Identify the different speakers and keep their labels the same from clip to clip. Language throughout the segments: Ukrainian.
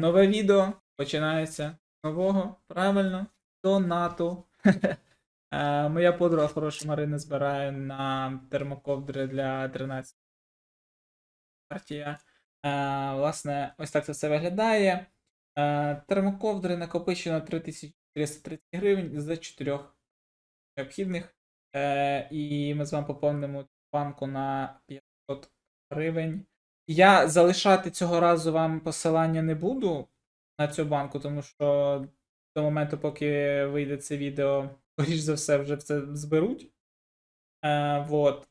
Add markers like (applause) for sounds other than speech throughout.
Speaker 1: Нове відео починається з нового, правильно, донату. Е, (laughs) Моя подруга хороша Марина збирає на термоковдри для 13 партія. Власне, ось так це все виглядає. Е, Термоковдри накопичено 3430 гривень з 4 необхідних. Е, І ми з вами поповнимо банку на 500 гривень. Я залишати цього разу вам посилання не буду на цю банку, тому що до моменту, поки вийде це відео, (laughs) скоріш за все, вже це зберуть. Е, вот.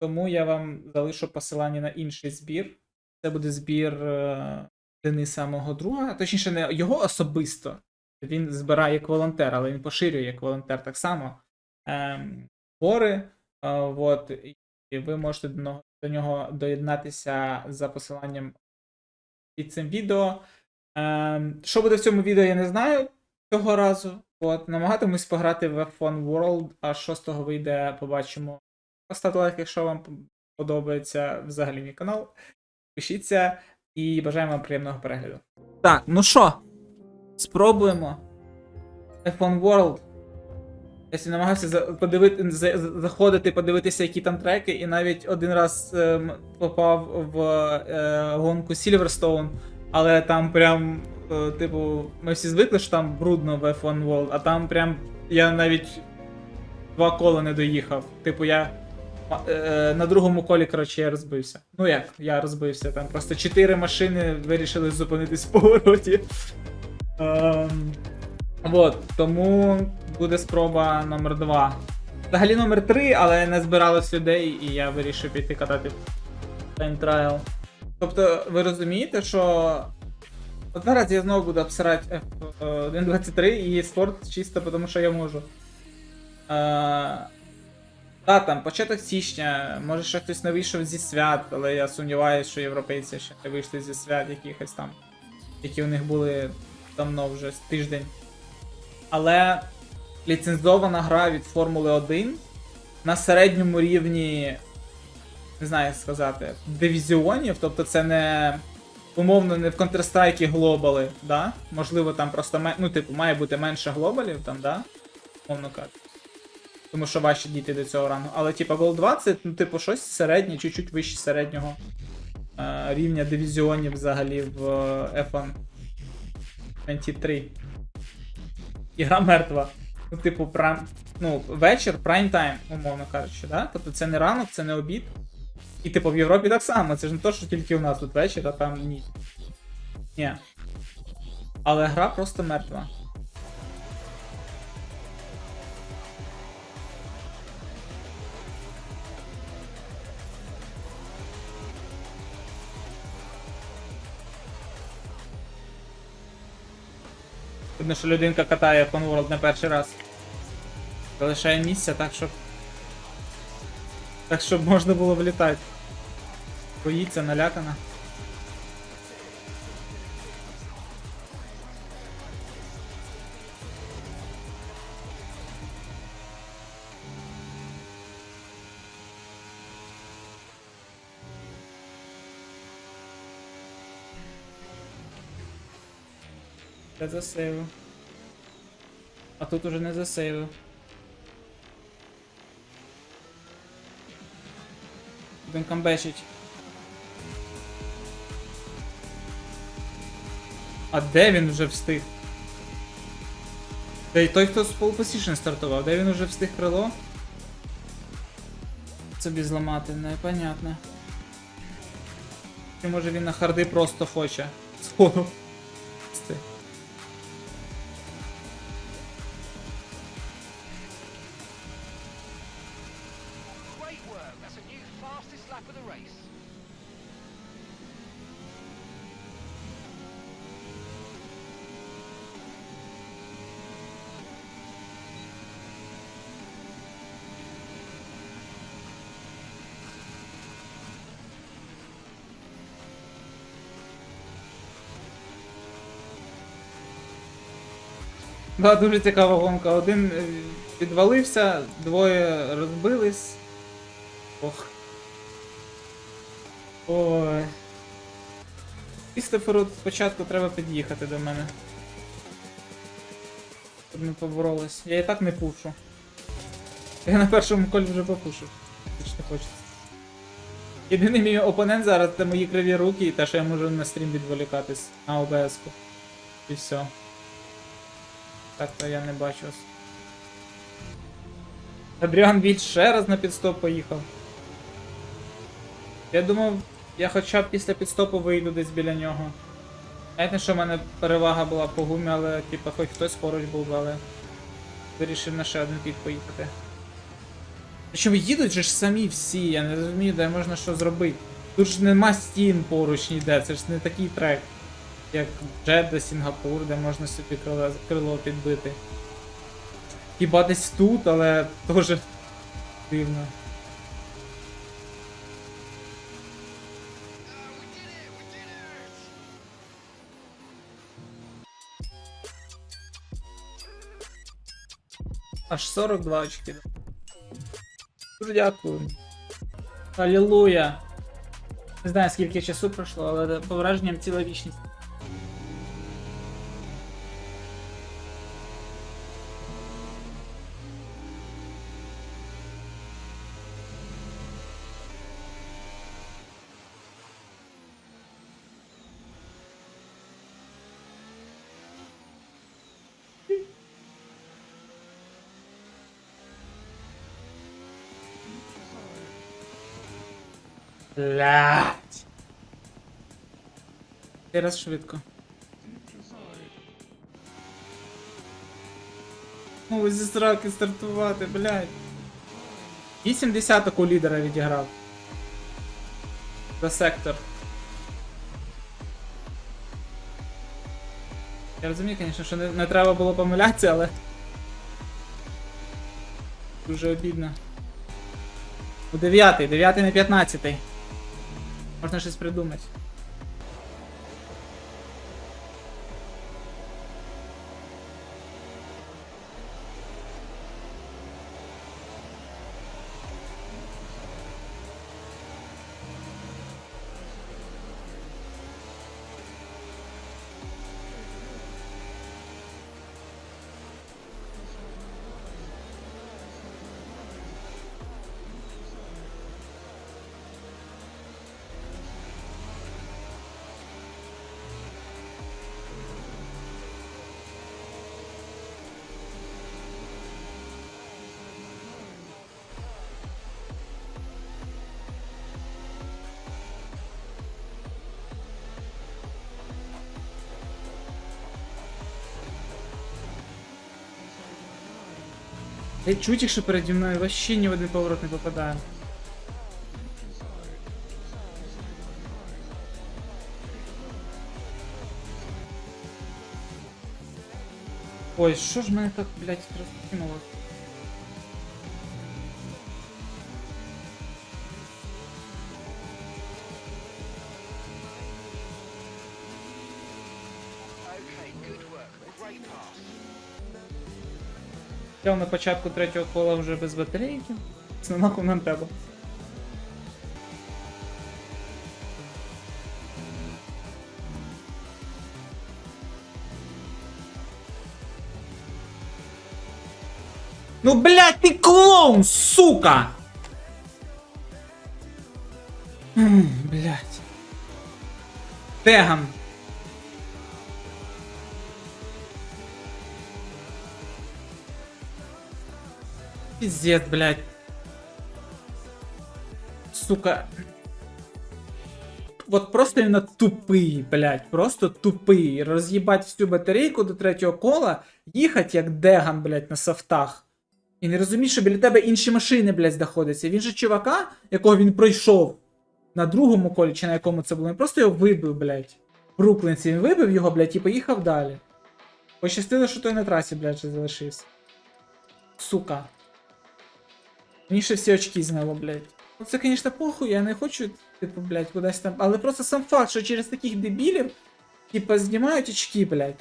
Speaker 1: Тому я вам залишу посилання на інший збір. Це буде збір е, Дениса мого друга. Точніше, не його особисто. Він збирає як волонтер, але він поширює як волонтер так само. Ем, збори. Е, вот. І ви можете до нього, до нього доєднатися за посиланням під цим відео. Ем, що буде в цьому відео, я не знаю цього разу. От, намагатимусь пограти в F1 World, а 6 вийде, побачимо. Поставте лайк, якщо вам подобається взагалі мій канал. Пишіться і бажаємо вам приємного перегляду. Так, ну що, спробуємо. F1 World. Я сі намагався подивити, за, за- заходити, подивитися, які там треки, і навіть один раз ем, попав в е, гонку Silverstone, але там прям, е, типу, ми всі звикли, що там брудно в F1 World, а там прям я навіть два кола не доїхав. Типу, я е, на другому колі, коротше, я розбився. Ну як, я розбився. Там просто чотири машини вирішили зупинитись в повороті. Ем, Вот, тому буде спроба номер 2. Взагалі номер 3, але не збиралось людей, і я вирішив піти катати Trial. Тобто, ви розумієте, що. От зараз я знову буду обсирати F1.23 і спорт чисто тому, що я можу. Е, та, там, початок січня, може ще хтось не вийшов зі свят, але я сумніваюся, що європейці ще не вийшли зі свят якихось там, які у них були давно вже тиждень. Але ліцензована гра від Формули 1 на середньому рівні, не знаю як сказати, дивізіонів, тобто це не умовно не в Counter-Strike глобали, да? Можливо, там просто ну, типу, має бути менше глобалів, там, да? Умовно кажучи. Тому що важче дійти до цього рангу. Але, типу, Gold 20, ну, типу, щось середнє, чуть-чуть вище середнього е, рівня дивізіонів взагалі в е, F1 23. Ігра мертва. Ну, типу, прайм, ну, вечір, прайм тайм, умовно кажучи, да? Тобто це не ранок, це не обід. І, типу, в Європі так само. Це ж не то, що тільки у нас тут вечір, а там ні. Ні. Але гра просто мертва. Видно, що людинка катає F1 World не перший раз. Залишає місця так, щоб. Так, щоб можна було влітати. Боїться, налякана. Я засейвив. А тут уже не засейвив. Він камбешить. А де він вже встиг? Та й той, хто з pole стартував, де він уже встиг крило? Собі зламати, непонятно. Чи може він на харди просто хоче? Сходу. Да, дуже цікава гонка. Один е, підвалився, двоє розбились. Ох. Ой. Крістоферу спочатку треба під'їхати до мене. Щоб ми поборолись. Я і так не пушу. Я на першому колі вже попушу. Не хочеться. Єдиний мій опонент зараз це мої криві руки і те, що я можу на стрім відволікатись на ОБС-ку. І все. Так то я не бачу. Адріан Вільд ще раз на підстоп поїхав. Я думав, я хоча б після підстопу вийду десь біля нього. Знаєте, що в мене перевага була по гумі, але типа хоч хтось поруч був, але вирішив на ще один пік поїхати. Причому їдуть же ж самі всі, я не розумію, де можна що зробити. Тут ж нема стін поруч ніде, це ж не такий трек, як Джедда, Сінгапур, де можна собі крило, крило підбити. Хіба десь тут, але теж дивно. Аж 42 очки. Дуже дякую. Алілуя. Не знаю скільки часу пройшло, але по враженням ціла вічність. Блять. Ще раз швидко. Ну, зі сраки стартувати, блядь. 80 у лідера відіграв. За сектор. Я розумію, звісно, що не, не треба було помилятися, але. Дуже обідно. У 9, 9 на 15. Можна щось придумати. Я чуть їх, що переді мною вообще ні в один поворот не попадаю. Ой, що ж мене так, блядь, розкинуло?
Speaker 2: Okay, good work. Great pass.
Speaker 1: Я на початку третього кола вже без батарейки. Нам треба. Ну, блядь, ты клоун, сука! Блядь. Пиздец, блядь. Сука. Вот просто именно тупий, блядь, просто тупий. Роз'їбать всю батарейку до третього кола, їхати як деган, блядь, на софтах. І не розумієш, що біля тебе інші машини, блядь, знаходяться. Він же чувака, якого він пройшов на другому колі, чи на якому це було, він просто його вибив, блядь. В Бруклінці він вибив його, блядь, і поїхав далі. Пощастило, що той на трасі, блядь, залишився. Сука. Мені ще всі очки зняло, блядь. Ну це, звісно, похуй, я не хочу, типу, блядь, кудись там. Але просто сам факт, що через таких дебілів, типа, знімають очки, блядь.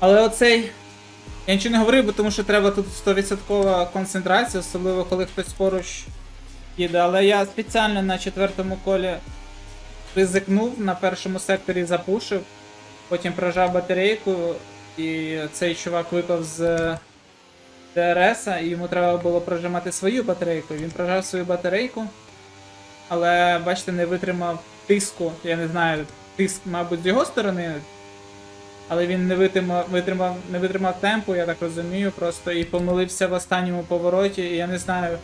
Speaker 1: Але оцей. Я нічого не говорив, бо тому що треба тут 100% концентрація, особливо коли хтось поруч їде. Але я спеціально на четвертому колі ризикнув, на першому секторі запушив, потім прожав батарейку, і цей чувак випав з ДРС, і йому треба було прожимати свою батарейку. Він прожав свою батарейку, але бачите, не витримав тиску. Я не знаю, тиск, мабуть, з його сторони. Але він не витримав, витримав, не витримав темпу, я так розумію, просто і помилився в останньому повороті. І я не знаю.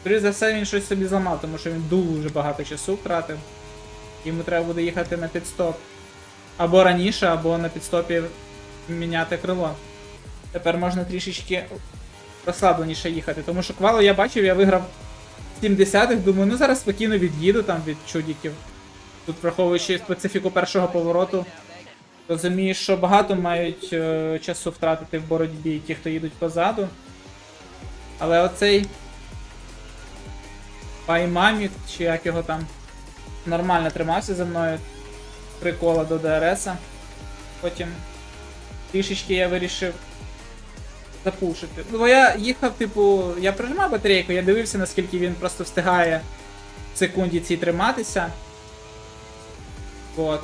Speaker 1: Скоріше за все він щось собі зламав, тому що він дуже багато часу втратив. Йому треба буде їхати на підстоп. Або раніше, або на підстопі міняти крило. Тепер можна трішечки розслабленіше їхати. Тому що квалу я бачив, я виграв 70-х, думаю, ну зараз спокійно від'їду там від чудіків. Тут враховуючи специфіку першого повороту. Розумієш, що багато мають е, часу втратити в боротьбі ті, хто їдуть позаду. Але оцей Паймамік, чи як його там, нормально тримався за мною. Три кола до ДРС. Потім трішечки я вирішив запушити. Ну, бо я їхав, типу, я прижимав батарейку, я дивився, наскільки він просто встигає в секунді цій триматися. От.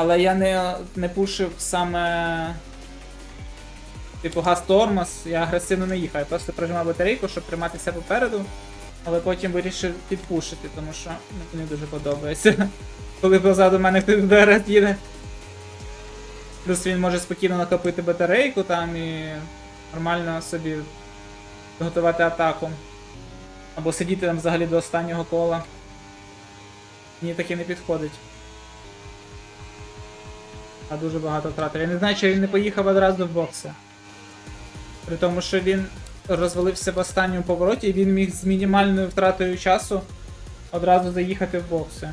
Speaker 1: Але я не, не пушив саме. Типу газ тормоз, я агресивно не їхав, я просто прижимав батарейку, щоб триматися попереду, але потім вирішив підпушити, тому що мені дуже подобається. (laughs) Коли позаду мене хтось ДРС їде. Плюс він може спокійно накопити батарейку там і нормально собі готувати атаку. Або сидіти там взагалі до останнього кола. Мені таке не підходить. А дуже багато втратив. Я не знаю, чи він не поїхав одразу в бокси. При тому, що він розвалився в останньому повороті і він міг з мінімальною втратою часу одразу заїхати в бокси.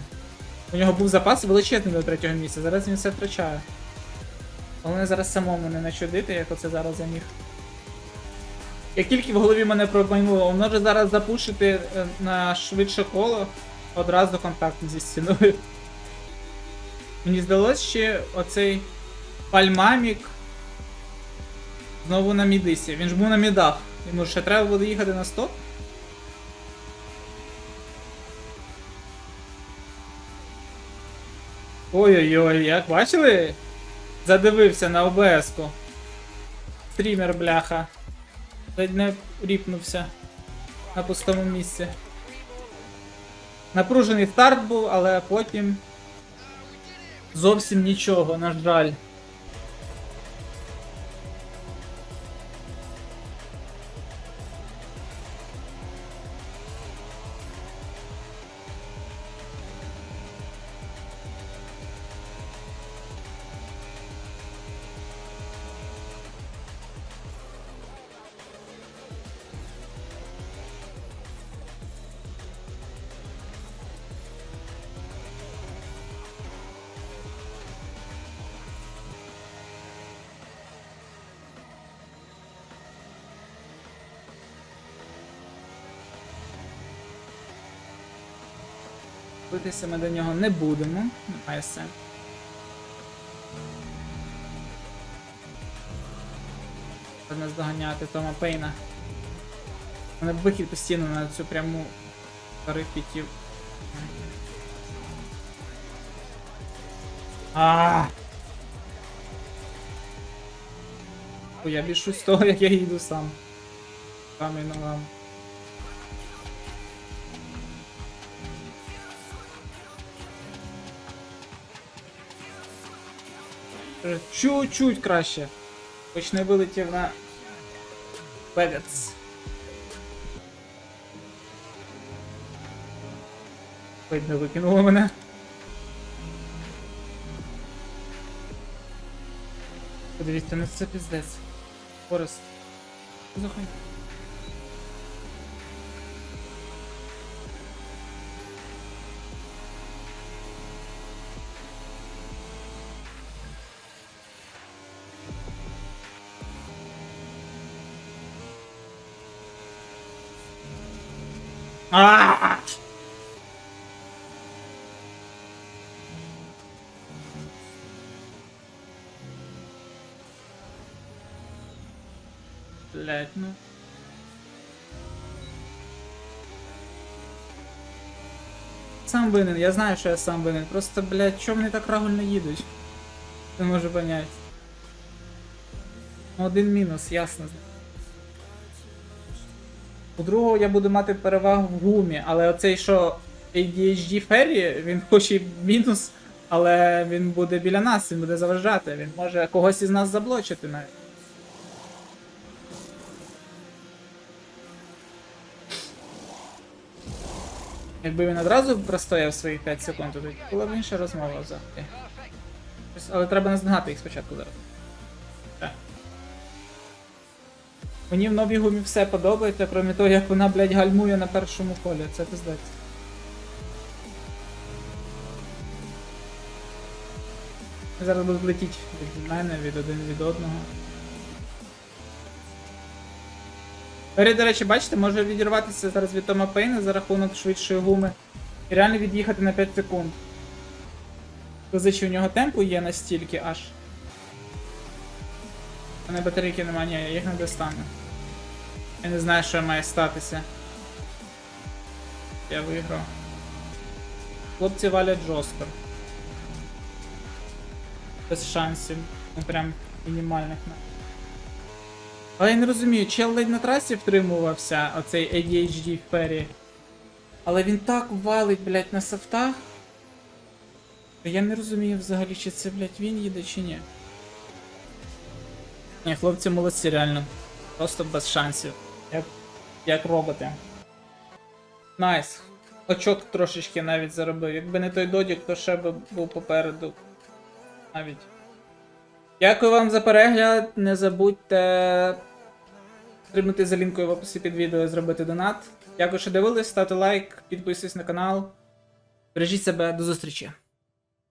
Speaker 1: У нього був запас величезний до третього місця, зараз він все втрачає. Головне зараз самому не начудити, як оце зараз я міг. Як тільки в голові мене промайнуло, він може зараз запушити е, на швидше коло одразу контакт зі стіною. Мені здалось, що оцей пальмамік знову на мідисі. Він ж був на мідах. Йому ще треба буде їхати на стоп. Ой-ой-ой, як бачили? Задивився на ОБС-ку. Стрімер, бляха. Ледь не ріпнувся на пустому місці. Напружений старт був, але потім зовсім нічого, на жаль. Битися ми до нього не будемо. Немає сенсу. Треба здоганяти Тома Пейна. У мене вихід постійно на цю пряму перипітів. А. О, я більшусь з того, як я їду сам. Е, Чуть-чуть краще. Хоч не вилетів на Бегетс. Ледь не викинуло мене. Подивіться, ну це піздець. Форест. Що А! Блять, ну. Сам винен, я знаю, що я сам винен. Просто, блядь, чому вони так правильно їдуть? Не можу понять. Ну, один мінус, ясно. Другого я буду мати перевагу в гумі, але оцей, що ADHD Ferry, він хоч і мінус, але він буде біля нас, він буде заважати, він може когось із нас заблочити навіть. Якби він одразу простояв свої 5 секунд, то була б інша розмова взагалі. Але треба наздогнати їх спочатку зараз. Мені в новій гумі все подобається, крім того, як вона, блядь, гальмує на першому колі. Це пиздець. Зараз будуть летіти від мене, від один від одного. Пері, до речі, бачите, може відірватися зараз від Тома Пейна за рахунок швидшої гуми. І реально від'їхати на 5 секунд. Позичі у нього темпу є настільки аж. У мене батарейки немає, ні, я їх не достану. Я не знаю, що має статися. Я виграв. Хлопці валять жорстко. Без шансів. Ну прям мінімальних. Але я не розумію, чел ледь на трасі втримувався, оцей ADHD в пері. Але він так валить, блядь, на софтах. Я не розумію взагалі, чи це, блядь, він їде, чи ні. Ні, хлопці молодці, реально. Просто без шансів. Як, як роботи. Найс. Очок трошечки навіть заробив. Якби не той додік, то ще би був попереду. Навіть. Дякую вам за перегляд. Не забудьте стрибнути за лінкою в описі під відео і зробити донат. Дякую, що дивились, ставте лайк, підписуйтесь на канал. Бережіть себе, до зустрічі!